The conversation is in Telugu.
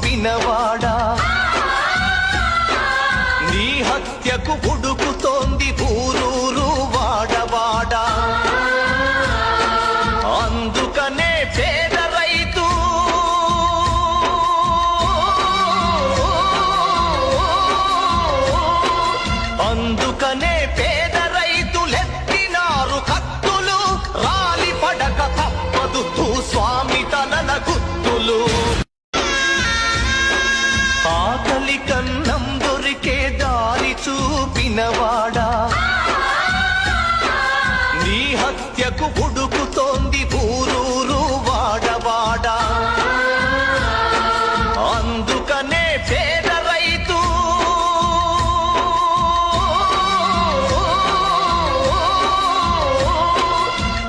పంపినవాడా నీ హత్యకు ఉడుకుతోంది ఊరూరు వాడవాడా? అందుకనే పేద రైతు. అందుకనే పేద రైతులెత్తినారు కత్తులు. రాలి పడక తప్పదు స్వామి తనన గుత్తులు పుట్టినవాడా నీ హత్యకు ఉడుకుతోంది